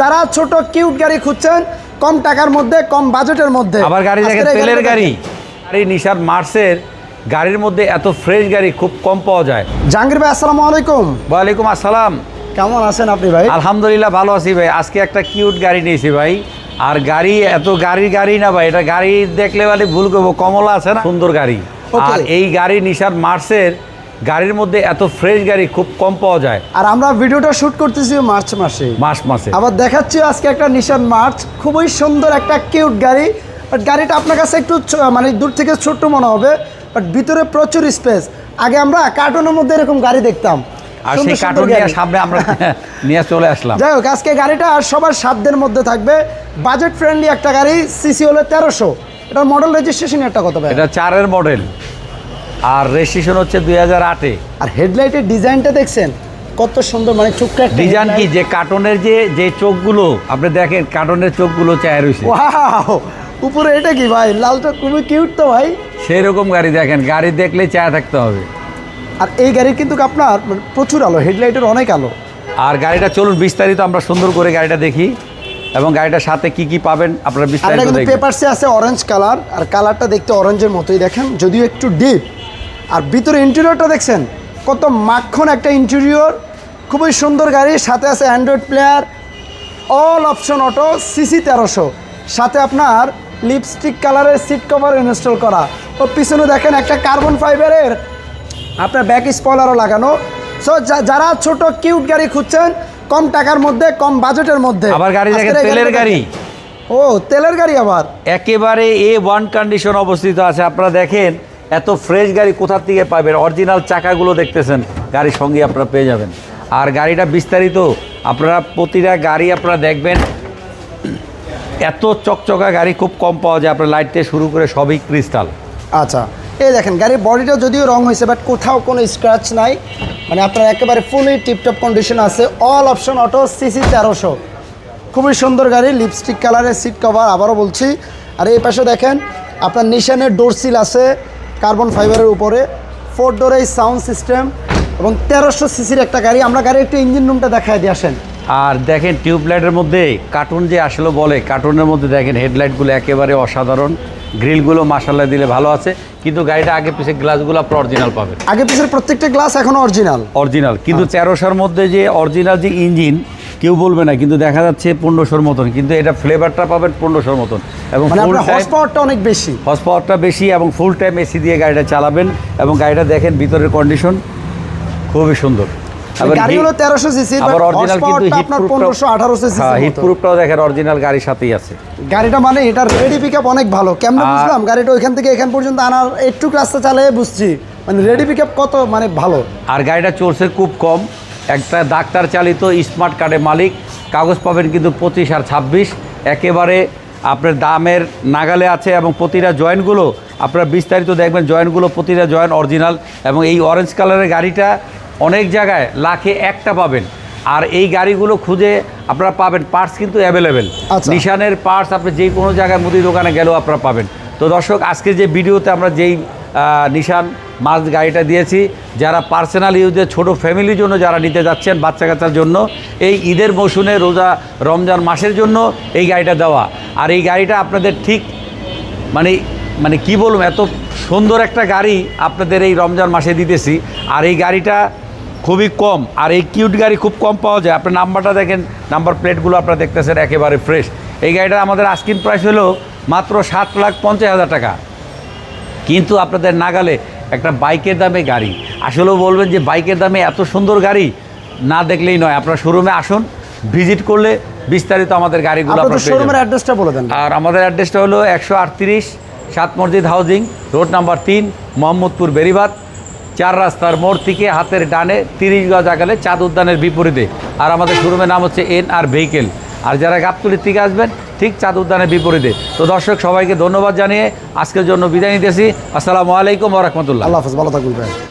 যারা ছোট কিউট গাড়ি খুঁজছেন কম টাকার মধ্যে কম বাজেটের মধ্যে। আবার গাড়ি দেখেন তেলের গাড়ি। গাড়ি নিশার মার্সের গাড়ির মধ্যে এত ফ্রেশ গাড়ি খুব কম পাওয়া যায়। জাহাঙ্গীর ভাই আসসালামু আলাইকুম। ওয়ালাইকুম আসসালাম। কেমন আছেন আপনি ভাই? আলহামদুলিল্লাহ ভালো আছি ভাই। আজকে একটা কিউট গাড়ি নিয়েছি ভাই। আর গাড়ি এত গাড়ির গাড়ি না ভাই। এটা গাড়ি দেখলে মানে ভুল করব কমলা আছে না? সুন্দর গাড়ি। আর এই গাড়ি নিশার মার্সের গাড়ির মধ্যে এত ফ্রেশ গাড়ি খুব কম পাওয়া যায়। আর আমরা ভিডিওটা শুট করতেছি মার্চ মাসে। মাস মাসে। আবার দেখাচ্ছি আজকে একটা নিশান মার্চ খুবই সুন্দর একটা কিউট গাড়ি। বাট গাড়িটা আপনার কাছে একটু মানে দূর থেকে ছোট্ট মনে হবে বাট ভিতরে প্রচুর স্পেস আগে আমরা কার্টুনের মধ্যে এরকম গাড়ি দেখতাম। আর সেই কার্টুন। সামনে আমরা নিয়ে চলে আসলাম। যাই হোক আজকে গাড়িটা সবার সাধ্যের মধ্যে থাকবে। বাজেট ফ্রেন্ডলি একটা গাড়ি সিসি হলো তেরোশো। এটার মডেল রেজিস্ট্রেশন একটা কত ভাই? এটা চারের মডেল আর রেজিস্ট্রেশন হচ্ছে দুই হাজার আটে। আর হেডলাইটের ডিজাইনটা দেখছেন? কত সুন্দর মানে চুপটা ডিজাইন কি? যে কার্টনের যে যে চোখগুলো আপনি দেখেন কার্টনের চোখগুলো চায় রয়েছে উপরে এটা কি ভাই? লালটা খুবই কিউট তো ভাই। সেই রকম গাড়ি দেখেন গাড়ি দেখলে চায় থাকতে হবে। আর এই গাড়ির কিন্তু আপনার মানে প্রচুর আলো হেডলাইটের অনেক আলো। আর গাড়িটা চলুন বিস্তারিত আমরা সুন্দর করে গাড়িটা দেখি। এবং গাড়িটার সাথে কি কি পাবেন আপনারা বিস্তারিত কিন্তু দেখবেন। পেপারসে আছে অরেঞ্জ কালার আর কালারটা দেখতে অরেঞ্জের মতোই দেখেন যদিও একটু ডিপ আর ভিতরে ইন্টেরিয়রটা দেখছেন? কত মাখন একটা ইন্টেরিয়র খুবই সুন্দর গাড়ি সাথে আছে android player all option auto CC তেরোশো। সাথে আপনার লিপস্টিক কালারের সিট কভার ইনস্টল করা। ও পিছনে দেখেন একটা কার্বন ফাইবারের আপনার ব্যাক স্পয়লারও লাগানো। সো যারা ছোট কিউট গাড়ি খুঁজছেন কম টাকার মধ্যে কম বাজেটের মধ্যে। আবার গাড়ি দেখেন তেলের গাড়ি। ও তেলের গাড়ি আবার। একেবারে এ ওয়ান কন্ডিশন অবস্থিত আছে। আপনারা দেখেন এত ফ্রেশ গাড়ি কোথা থেকে পাবেন? অরিজিনাল চাকাগুলো দেখতেছেন, গাড়ির সঙ্গে আপনারা পেয়ে যাবেন। আর গাড়িটা বিস্তারিত, আপনারা প্রতিটা গাড়ি আপনারা দেখবেন, এত চকচকা গাড়ি খুব কম পাওয়া যায়, আপনার লাইট শুরু করে সবই ক্রিস্টাল আচ্ছা এই দেখেন, গাড়ির বডিটা যদিও রং হয়েছে বাট কোথাও কোনো স্ক্র্যাচ নাই। মানে আপনার একেবারে ফুলি টিপটপ কন্ডিশন আছে। অল অপশন অটো সিসি তেরোশো। খুবই সুন্দর গাড়ি লিপস্টিক কালারের সিট কভার আবারও বলছি। আর এই পাশে দেখেন, আপনার নিশানের ডোর সিল আছে। কার্বন ফাইবারের উপরে ফোর ডোর এই সাউন্ড সিস্টেম এবং তেরোশো সিসির একটা গাড়ি। আমরা গাড়ির একটু ইঞ্জিন রুমটা দেখায় দিয়ে আসেন। আর দেখেন টিউবলাইটের মধ্যে কার্টুন যে আসলে বলে কার্টুনের মধ্যে দেখেন হেডলাইটগুলো একেবারে অসাধারণ। গ্রিলগুলো মাসাল্লা দিলে ভালো আছে কিন্তু গাড়িটা আগে পিছিয়ে গ্লাসগুলো আপনি অরিজিনাল পাবেন। আগে পিছের প্রত্যেকটা গ্লাস এখনও অরিজিনাল। অরিজিনাল কিন্তু তেরোশোর মধ্যে যে অরিজিনাল যে ইঞ্জিন কেউ বলবে না কিন্তু দেখা যাচ্ছে পনেরোশোর মতন কিন্তু এটা ফ্লেভারটা পাবেন পনেরোশোর মতন। এবং মানে ফুল হর্স পাওয়ারটা অনেক বেশি। হর্স পাওয়ারটা বেশি এবং ফুল টাইম এসি দিয়ে গাড়িটা চালাবেন এবং গাড়িটা দেখেন ভিতরের কন্ডিশন খুবই সুন্দর। আবার গাড়ি তেরোশো সিসি আবার অরিজিনাল কিন্তু হিট আপনার পনেরোশো আঠারোশো হ্যাঁ হিট প্রুফটাও দেখেন অরিজিনাল গাড়ির সাথেই আছে। গাড়িটা মানে এটার রেডি অনেক ভালো। কেমন আর- বুঝলাম? গাড়িটা ওইখান থেকে এখান পর্যন্ত আনার একটু রাস্তা চালিয়ে বুঝছি। মানে রেডি কত মানে ভালো? আর গাড়িটা চলছে খুব কম। একটা ডাক্তার চালিত স্মার্ট কার্ডের মালিক কাগজ পাবেন কিন্তু পঁচিশ আর ছাব্বিশ। একেবারে আপনার দামের নাগালে আছে এবং প্রতিটা জয়েন্টগুলো আপনারা বিস্তারিত দেখবেন জয়েন্টগুলো প্রতিটা জয়েন্ট অরিজিনাল এবং এই অরেঞ্জ কালারের গাড়িটা অনেক জায়গায় লাখে একটা পাবেন। আর এই গাড়িগুলো খুঁজে আপনারা পাবেন পার্টস কিন্তু অ্যাভেলেবেল আচ্ছা। নিশানের পার্টস আপনি যে কোনো জায়গায় মুদি দোকানে গেলেও আপনারা পাবেন। তো দর্শক আজকে যে ভিডিওতে আমরা যেই নিশান মাছ গাড়িটা দিয়েছি। যারা পার্সোনাল ইউজের ছোট ফ্যামিলির জন্য যারা নিতে যাচ্ছেন বাচ্চা কাচ্চার জন্য, এই ঈদের মৌসুমে রোজা রমজান মাসের জন্য এই গাড়িটা দেওয়া। আর এই গাড়িটা আপনাদের ঠিক মানে মানে কি বলব, এত সুন্দর একটা গাড়ি আপনাদের এই রমজান মাসে দিতেছি। আর এই গাড়িটা খুবই কম, আর এই কিউট গাড়ি খুব কম পাওয়া যায়। আপনার নাম্বারটা দেখেন, নাম্বার প্লেটগুলো আপনারা দেখতেছেন, একেবারে ফ্রেশ এই গাড়িটা আমাদের আস্কিন প্রাইস হলো মাত্র সাত লাখ পঞ্চাশ হাজার টাকা। কিন্তু আপনাদের নাগালে একটা বাইকের দামে গাড়ি। আসলেও বলবেন যে বাইকের দামে এত সুন্দর গাড়ি না দেখলেই নয়। আপনার শোরুমে আসুন ভিজিট করলে বিস্তারিত আমাদের গাড়িগুলো আপনারা শোরুমের অ্যাড্রেসটা বলে দেন। আর আমাদের অ্যাড্রেসটা হলো একশো আটত্রিশ সাত মসজিদ হাউজিং রোড নাম্বার তিন মোহাম্মদপুর বেরিবাদ চার রাস্তার মোড় থেকে হাতের ডানে তিরিশ গজ আগালে চাঁদ উদ্যানের বিপরীতে। আর আমাদের শোরুমের নাম হচ্ছে এন আর ভেহিকেল। আর যারা গাবতলির থেকে আসবেন, ঠিক চাঁদ উদ্যানের বিপরীতে। তো দর্শক, সবাইকে ধন্যবাদ জানিয়ে আজকের জন্য বিদায় নিতেছি। আসসালামু আলাইকুম রহমতুল্লাহ। আল্লাহ ভালো থাকুন